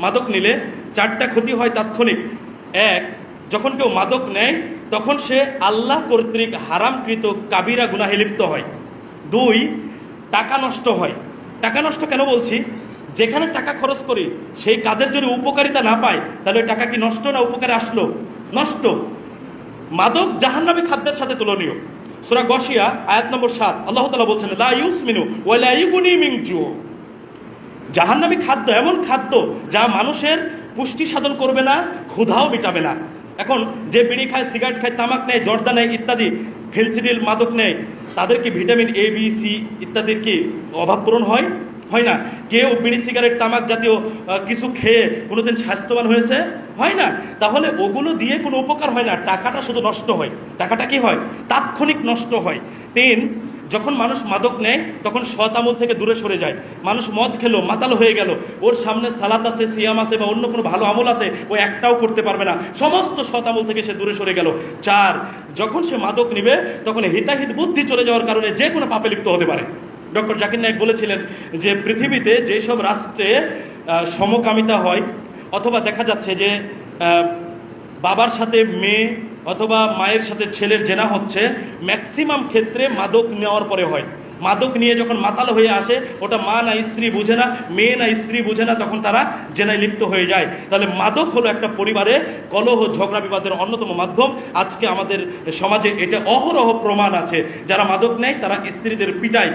মাদক নিলে চারটা ক্ষতি হয় তাৎক্ষণিক। এক, যখন কেউ মাদক নেয়, তখন সে আল্লাহ কর্তৃক হারামকৃত কাবিরা গুনাহে লিপ্ত হয়। দুই, টাকা নষ্ট হয়। টাকা নষ্ট কেন বলছি? যেখানে টাকা খরচ করি, সেই কাজের যদি উপকারিতা না পায় তাহলে টাকা কি নষ্ট না উপকারে আসলো? নষ্ট। মাদক জাহান্নামী খাদ্যের সাথে তুলনীয়। সুরা গসিয়া আয়াত নম্বর সাত। আল্লাহ তালা বলছেন, লা ইউসমিনু ওয়ালা ইউগুনি মিন জু জাহান্নামী খাদ্য এমন খাদ্য যা মানুষের পুষ্টি সাধন করবে না, ক্ষুধাও মিটাবে না। এখন যে বিড়ি খায়, সিগারেট খায়, তামাক নেয়, জর্দা নেয় ইত্যাদি ফেন্সিডিল মাদক নেয় তাদের কি ভিটামিন এ বি সি ইত্যাদির কি অভাব পূরণ হয়? হয় না। কেউ বিড়ি, সিগারেট, তামাক জাতীয় কিছু খেয়ে কোনোদিন স্বাস্থ্যবান হয়েছে? হয় না। তাহলে ওগুলো দিয়ে কোনো উপকার হয় না। টাকাটা শুধু নষ্ট হয়। টাকাটা কি হয়? তাৎক্ষণিক নষ্ট হয়। তিন যখন মানুষ মাদক নেয়, তখন সৎ আমল থেকে দূরে সরে যায়। মানুষ মদ খেলো, মাতাল হয়ে গেল। ওর সামনে সালাত আছে, সিয়াম আছে বা অন্য কোনো ভালো আমল আছে, ও একটাও করতে পারবে না। সমস্ত সৎ আমল থেকে সে দূরে সরে গেল। চার, যখন সে মাদক নিবে, তখন হিতাহিত বুদ্ধি চলে যাওয়ার কারণে যে কোনো পাপে লিপ্ত হতে পারে। ডক্টর জাকির নায়ক বলেছিলেন যে, পৃথিবীতে যেসব রাষ্ট্রে সমকামিতা হয়, অথবা দেখা যাচ্ছে যে বাবার সাথে মেয়ে অথবা মায়ের সাথে ছেলের জেনা হচ্ছে ম্যাক্সিমাম ক্ষেত্রে মাদক নেওয়ার পরে হয়। মাদক নিয়ে যখন মাতাল হয়ে আসে, ওটা মা না স্ত্রী বুঝে না, মেয়ে না স্ত্রী বুঝে না, তখন তারা জেনায় লিপ্ত হয়ে যায়। তাহলে মাদক হলো একটা পরিবারে কলহ, ঝগড়া বিবাদের অন্যতম মাধ্যম। আজকে আমাদের সমাজে এটা অহরহ প্রমাণ আছে। যারা মাদক নেয়, তারা স্ত্রীদের পিটায়।